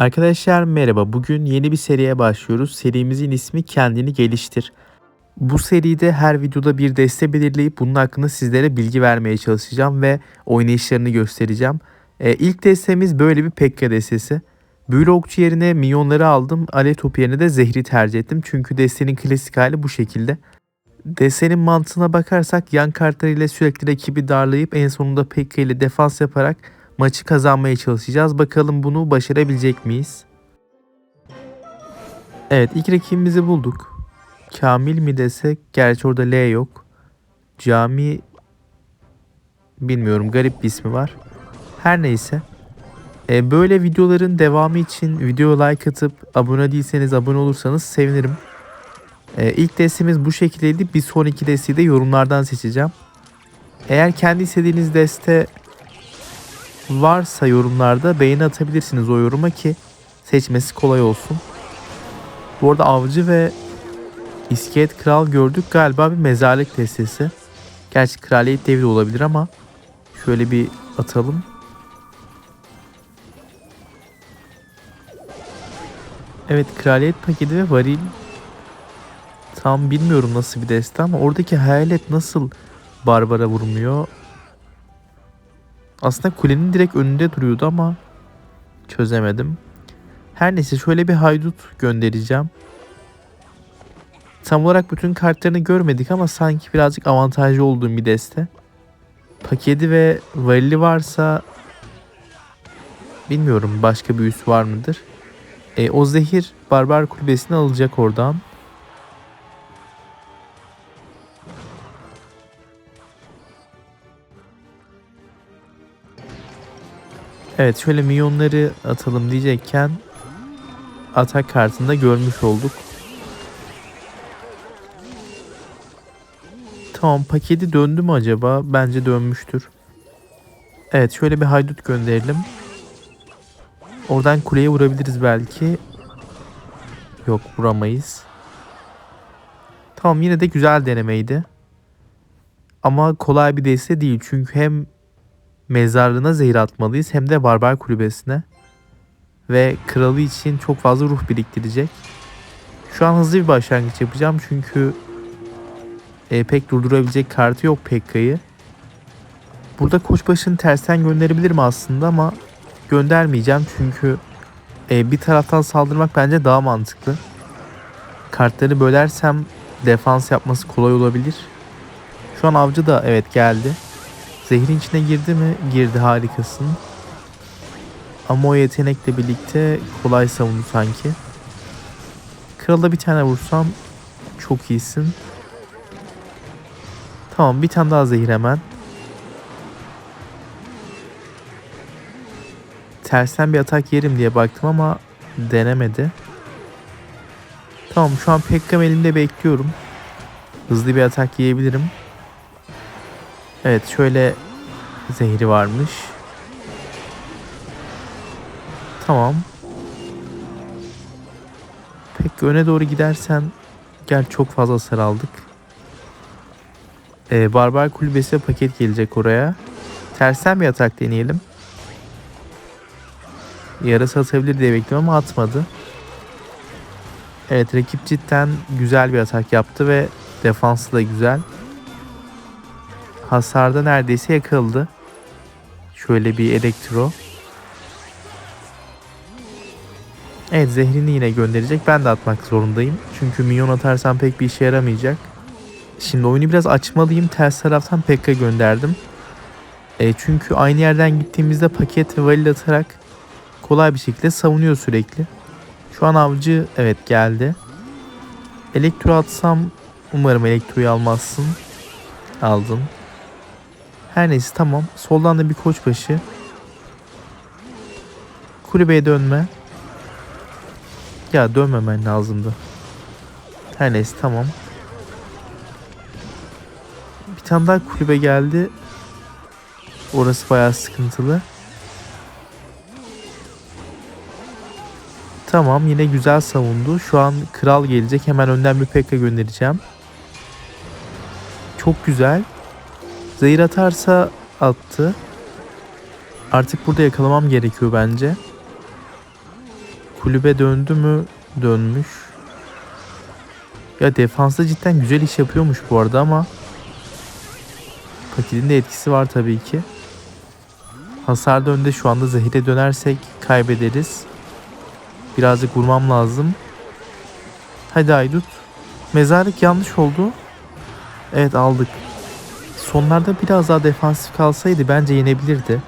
Arkadaşlar merhaba. Bugün yeni bir seriye başlıyoruz. Serimizin ismi Kendini Geliştir. Bu seride her videoda bir deste belirleyip bunun hakkında sizlere bilgi vermeye çalışacağım ve oynayışlarını göstereceğim. Ee, ilk destemiz böyle bir Pekka destesi. Büyülü okçu yerine minyonları aldım. Alev topu yerine de zehri tercih ettim. Çünkü destenin klasik hali bu şekilde. Destenin mantığına bakarsak yan kartlarıyla sürekli rakibi darlayıp en sonunda Pekka ile defans yaparak maçı kazanmaya çalışacağız. Bakalım bunu başarabilecek miyiz? Evet ilk rakibimizi bulduk. Kamil mi desek? Gerçi orada L yok. Cami bilmiyorum garip bir ismi var. Her neyse. Ee, böyle videoların devamı için video like atıp abone değilseniz abone olursanız sevinirim. Ee, ilk destemiz bu şekildeydi. Bir sonraki desteği de yorumlardan seçeceğim. Eğer kendi istediğiniz deste varsa yorumlarda beğeni atabilirsiniz o yoruma ki seçmesi kolay olsun. Bu arada avcı ve iskelet kral gördük galiba bir mezarlık destesi. Gerçi kraliyet devri olabilir ama şöyle bir atalım. Evet kraliyet paketi ve varil tam bilmiyorum nasıl bir deste ama oradaki hayalet nasıl Barbara vurmuyor aslında kulenin direkt önünde duruyordu ama çözemedim. Her neyse şöyle bir haydut göndereceğim. Tam olarak bütün kartlarını görmedik ama sanki birazcık avantajlı olduğum bir deste. Paketi ve varili varsa bilmiyorum başka bir üs var mıdır. E, o zehir barbar kulübesini alacak oradan. Evet şöyle milyonları atalım diyecekken atak kartında görmüş olduk. Tamam paketi döndü mü acaba? Bence dönmüştür. Evet şöyle bir haydut gönderelim. Oradan kuleye vurabiliriz belki. Yok vuramayız. Tamam yine de güzel denemeydi. Ama kolay bir deste değil. Çünkü hem mezarlığına zehir atmalıyız hem de barbar kulübesine. Ve kralı için çok fazla ruh biriktirecek. Şu an hızlı bir başlangıç yapacağım çünkü e, pek durdurabilecek kartı yok Pekka'yı. Burada koçbaşını tersten gönderebilirim aslında ama göndermeyeceğim çünkü e, bir taraftan saldırmak bence daha mantıklı. Kartları bölersem defans yapması kolay olabilir. Şu an avcı da evet geldi. Zehrin içine girdi mi? Girdi harikasın. Ama o yetenekle birlikte kolay savundu sanki. Krala bir tane vursam çok iyisin. Tamam bir tane daha zehir hemen. Tersten bir atak yerim diye baktım ama denemedi. Tamam şu an Pekkam elimde bekliyorum. Hızlı bir atak yiyebilirim. Evet şöyle zehri varmış. Tamam. Pek öne doğru gidersen gel çok fazla hasar aldık. Ee, barbar kulübesi paket gelecek oraya. Tersten bir atak deneyelim. Yarası atabilir diye bekliyorum ama atmadı. Evet rakip cidden güzel bir atak yaptı ve defansı da güzel hasarda neredeyse yakıldı. Şöyle bir elektro. Evet zehrini yine gönderecek. Ben de atmak zorundayım. Çünkü minyon atarsam pek bir işe yaramayacak. Şimdi oyunu biraz açmalıyım. Ters taraftan Pekka gönderdim. E, çünkü aynı yerden gittiğimizde paket ve valil atarak kolay bir şekilde savunuyor sürekli. Şu an avcı evet geldi. Elektro atsam umarım elektroyu almazsın. Aldın. Her neyse tamam. Soldan da bir koçbaşı. Kulübeye dönme. Ya dönmemen lazımdı. Her neyse tamam. Bir tane daha kulübe geldi. Orası bayağı sıkıntılı. Tamam yine güzel savundu. Şu an kral gelecek. Hemen önden bir pekka göndereceğim. Çok güzel. Zehir atarsa attı. Artık burada yakalamam gerekiyor bence. kulübe döndü mü? Dönmüş. Ya defansta cidden güzel iş yapıyormuş bu arada ama paketin de etkisi var tabii ki. Hasar önde şu anda zehire dönersek kaybederiz. Birazcık vurmam lazım. Hadi Aydut. Mezarlık yanlış oldu. Evet aldık. Sonlarda biraz daha defansif kalsaydı bence yenebilirdi.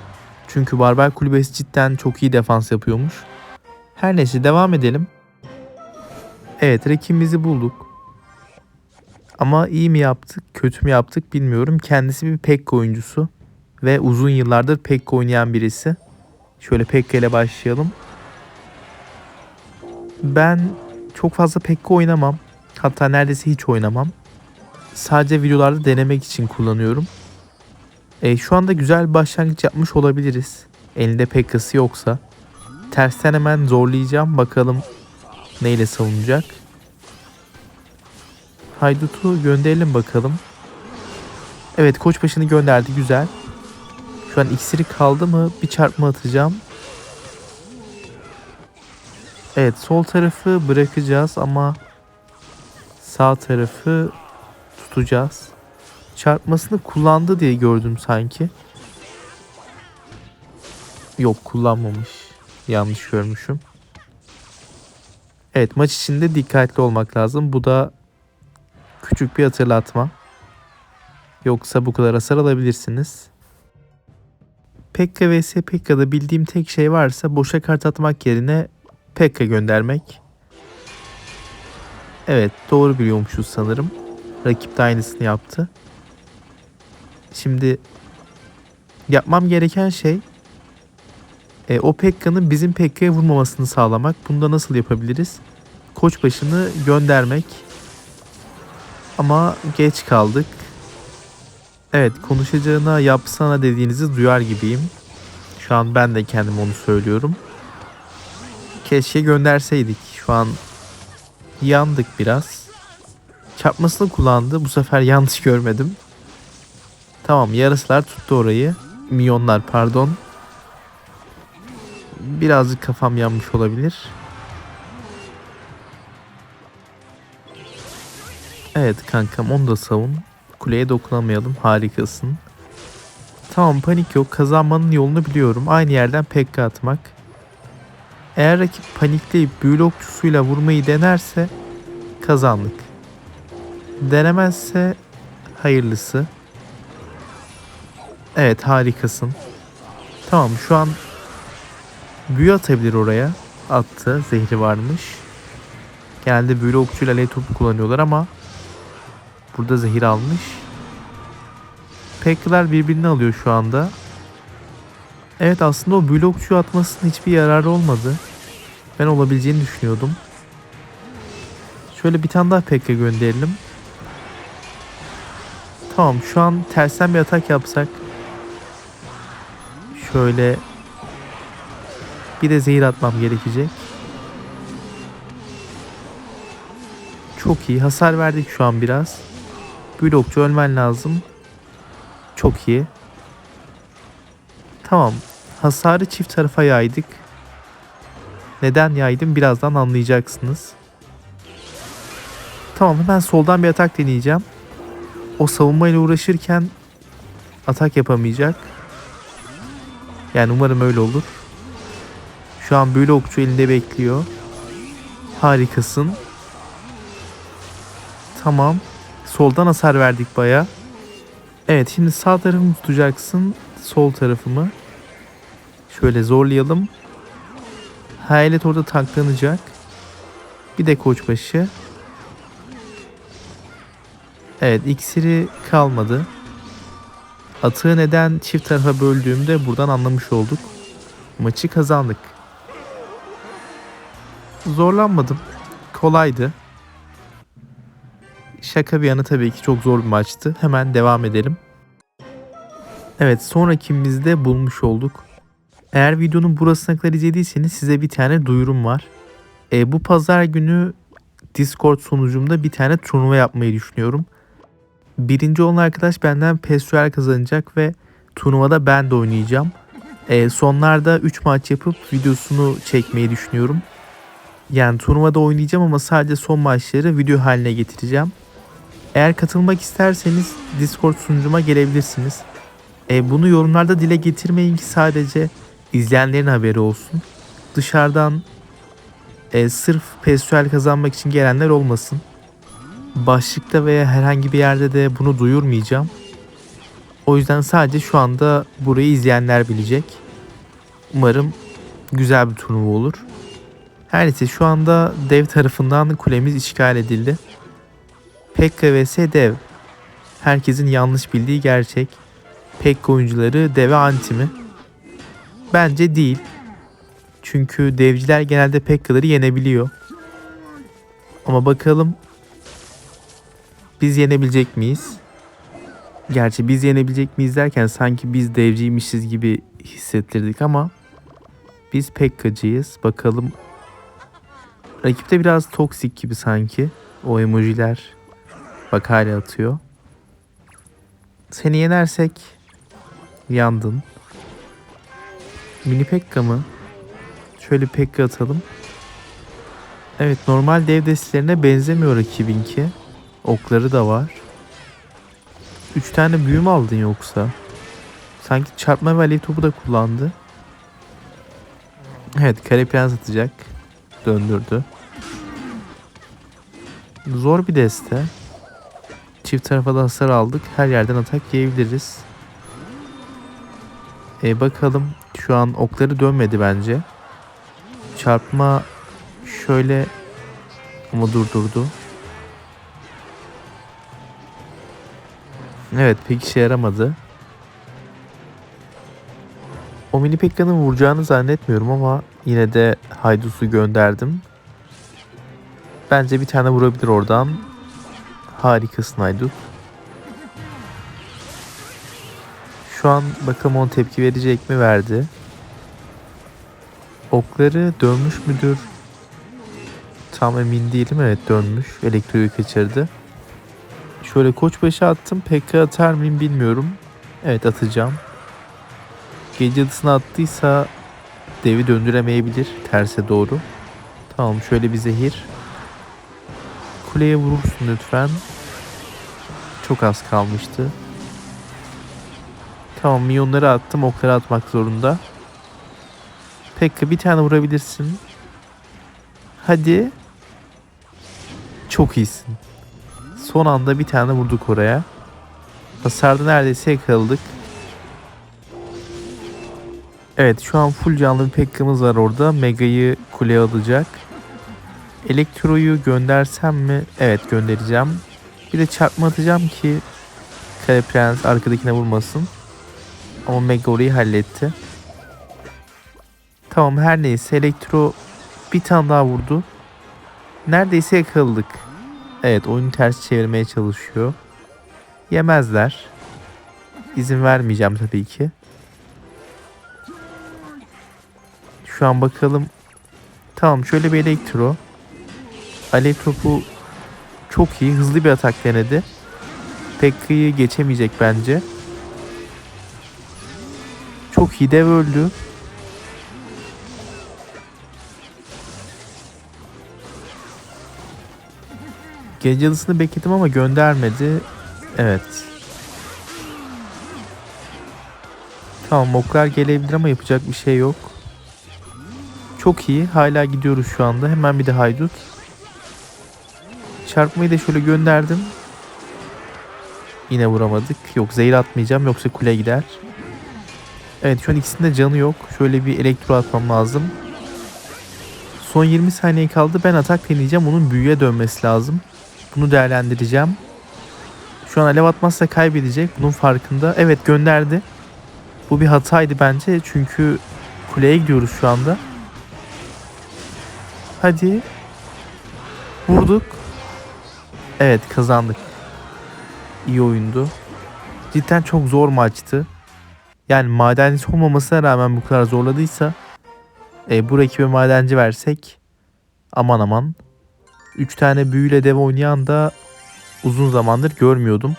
Çünkü Barbar Kulübesi cidden çok iyi defans yapıyormuş. Her neyse devam edelim. Evet rakibimizi bulduk. Ama iyi mi yaptık, kötü mü yaptık bilmiyorum. Kendisi bir Pekka oyuncusu. Ve uzun yıllardır Pekka oynayan birisi. Şöyle Pekka ile başlayalım. Ben çok fazla Pekka oynamam. Hatta neredeyse hiç oynamam. Sadece videolarda denemek için kullanıyorum. E, şu anda güzel bir başlangıç yapmış olabiliriz. Elinde Pekka'sı yoksa. Tersten hemen zorlayacağım. Bakalım neyle savunacak. Haydut'u gönderelim bakalım. Evet koçbaşını gönderdi güzel. Şu an iksiri kaldı mı bir çarpma atacağım. Evet sol tarafı bırakacağız ama sağ tarafı tutacağız. Çarpmasını kullandı diye gördüm sanki. Yok kullanmamış. Yanlış görmüşüm. Evet maç içinde dikkatli olmak lazım. Bu da küçük bir hatırlatma. Yoksa bu kadar hasar alabilirsiniz. Pekka vs Pekka'da bildiğim tek şey varsa boşa kart atmak yerine Pekka göndermek. Evet doğru biliyormuşuz sanırım. Rakip de aynısını yaptı. Şimdi yapmam gereken şey e, o Pekka'nın bizim Pekka'ya vurmamasını sağlamak. Bunda nasıl yapabiliriz? Koç başını göndermek. Ama geç kaldık. Evet konuşacağına yapsana dediğinizi duyar gibiyim. Şu an ben de kendim onu söylüyorum. Keşke gönderseydik. Şu an yandık biraz. Çarpmasını kullandı. Bu sefer yanlış görmedim. Tamam yarısılar tuttu orayı. Milyonlar pardon. Birazcık kafam yanmış olabilir. Evet kankam onu da savun. Kuleye dokunamayalım. Harikasın. Tamam panik yok. Kazanmanın yolunu biliyorum. Aynı yerden pekka atmak. Eğer rakip panikleyip büyülü okçusuyla vurmayı denerse kazandık. Denemezse hayırlısı. Evet harikasın. Tamam şu an büyü atabilir oraya. Attı. Zehri varmış. Geldi büyülü okçuyla L topu kullanıyorlar ama burada zehir almış. Pekkalar birbirini alıyor şu anda. Evet aslında o büyülü okçuyu atmasının hiçbir yararı olmadı. Ben olabileceğini düşünüyordum. Şöyle bir tane daha Pekka gönderelim. Tamam şu an tersten bir atak yapsak. Şöyle bir de zehir atmam gerekecek. Çok iyi. Hasar verdik şu an biraz. Gül okçu ölmen lazım. Çok iyi. Tamam. Hasarı çift tarafa yaydık. Neden yaydım birazdan anlayacaksınız. Tamam hemen soldan bir atak deneyeceğim. O savunmayla uğraşırken atak yapamayacak. Yani umarım öyle olur. Şu an böyle okçu elinde bekliyor. Harikasın. Tamam. Soldan hasar verdik baya. Evet şimdi sağ tarafımı tutacaksın. Sol tarafımı. Şöyle zorlayalım. Hayalet orada tanklanacak. Bir de koçbaşı. Evet iksiri kalmadı. Atığı neden çift tarafa böldüğümde buradan anlamış olduk. Maçı kazandık. Zorlanmadım. Kolaydı. Şaka bir yana tabii ki çok zor bir maçtı. Hemen devam edelim. Evet sonrakimizde bulmuş olduk. Eğer videonun burasına kadar izlediyseniz size bir tane duyurum var. E, bu pazar günü Discord sunucumda bir tane turnuva yapmayı düşünüyorum. Birinci olan arkadaş benden PESUEL kazanacak ve turnuvada ben de oynayacağım. E, sonlarda 3 maç yapıp videosunu çekmeyi düşünüyorum. Yani turnuvada oynayacağım ama sadece son maçları video haline getireceğim. Eğer katılmak isterseniz Discord sunucuma gelebilirsiniz. E, bunu yorumlarda dile getirmeyin ki sadece izleyenlerin haberi olsun. Dışarıdan e, sırf PESUEL kazanmak için gelenler olmasın. Başlıkta veya herhangi bir yerde de bunu duyurmayacağım. O yüzden sadece şu anda burayı izleyenler bilecek. Umarım güzel bir turnuva olur. Her neyse şu anda dev tarafından kulemiz işgal edildi. Pekka vs dev. Herkesin yanlış bildiği gerçek. Pekka oyuncuları deve anti mi? Bence değil. Çünkü devciler genelde Pekka'ları yenebiliyor. Ama bakalım biz yenebilecek miyiz? Gerçi biz yenebilecek miyiz derken sanki biz devciymişiz gibi hissettirdik ama biz Pekka'cıyız. Bakalım rakipte biraz toksik gibi sanki. O emojiler bak hala atıyor. Seni yenersek yandın. Mini Pekka mı? Şöyle Pekka atalım. Evet normal dev destelerine benzemiyor rakibinki. Okları da var. 3 tane büyü mü aldın yoksa? Sanki çarpma ve topu da kullandı. Evet kare prens atacak. Döndürdü. Zor bir deste. Çift tarafa da hasar aldık. Her yerden atak yiyebiliriz. E bakalım şu an okları dönmedi bence. Çarpma şöyle ama durdurdu. Evet pek işe yaramadı. O mini Pekka'nın vuracağını zannetmiyorum ama yine de Haydut'u gönderdim. Bence bir tane vurabilir oradan. Harikasın Haydut. Şu an bakalım on tepki verecek mi verdi. Okları dönmüş müdür? Tam emin değilim. Evet dönmüş. Elektriği kaçırdı. Şöyle koç başı attım. PK atar mıyım bilmiyorum. Evet atacağım. Gece adısına attıysa devi döndüremeyebilir terse doğru. Tamam şöyle bir zehir. Kuleye vurursun lütfen. Çok az kalmıştı. Tamam milyonları attım okları atmak zorunda. Pekka bir tane vurabilirsin. Hadi. Çok iyisin. Son anda bir tane vurduk oraya. Hasarda neredeyse yakaladık. Evet şu an full canlı bir Pekka'mız var orada. Mega'yı kuleye alacak. Elektro'yu göndersem mi? Evet göndereceğim. Bir de çarpma atacağım ki Kare Prens arkadakine vurmasın. Ama Mega orayı halletti. Tamam her neyse Elektro bir tane daha vurdu. Neredeyse yakaladık. Evet oyunu ters çevirmeye çalışıyor. Yemezler. İzin vermeyeceğim tabii ki. Şu an bakalım. Tamam şöyle bir elektro. Alev topu çok iyi. Hızlı bir atak denedi. Pekka'yı geçemeyecek bence. Çok iyi dev öldü. Gece yıldızını bekledim ama göndermedi. Evet. Tamam oklar gelebilir ama yapacak bir şey yok. Çok iyi. Hala gidiyoruz şu anda. Hemen bir de haydut. Çarpmayı da şöyle gönderdim. Yine vuramadık. Yok zehir atmayacağım yoksa kule gider. Evet şu an ikisinde canı yok. Şöyle bir elektro atmam lazım. Son 20 saniye kaldı. Ben atak deneyeceğim. Onun büyüye dönmesi lazım. Bunu değerlendireceğim. Şu an alev atmazsa kaybedecek. Bunun farkında. Evet gönderdi. Bu bir hataydı bence. Çünkü kuleye gidiyoruz şu anda. Hadi. Vurduk. Evet kazandık. İyi oyundu. Cidden çok zor maçtı. Yani madenci olmamasına rağmen bu kadar zorladıysa e, bu rakibe madenci versek aman aman 3 tane büyüyle dev oynayan da uzun zamandır görmüyordum.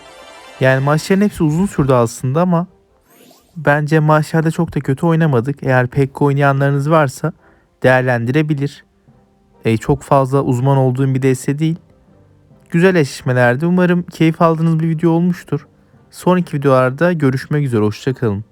Yani maçların hepsi uzun sürdü aslında ama bence maçlarda çok da kötü oynamadık. Eğer pek oynayanlarınız varsa değerlendirebilir. E, çok fazla uzman olduğum bir DS değil. Güzel eşleşmelerdi. Umarım keyif aldığınız bir video olmuştur. Sonraki videolarda görüşmek üzere. Hoşçakalın.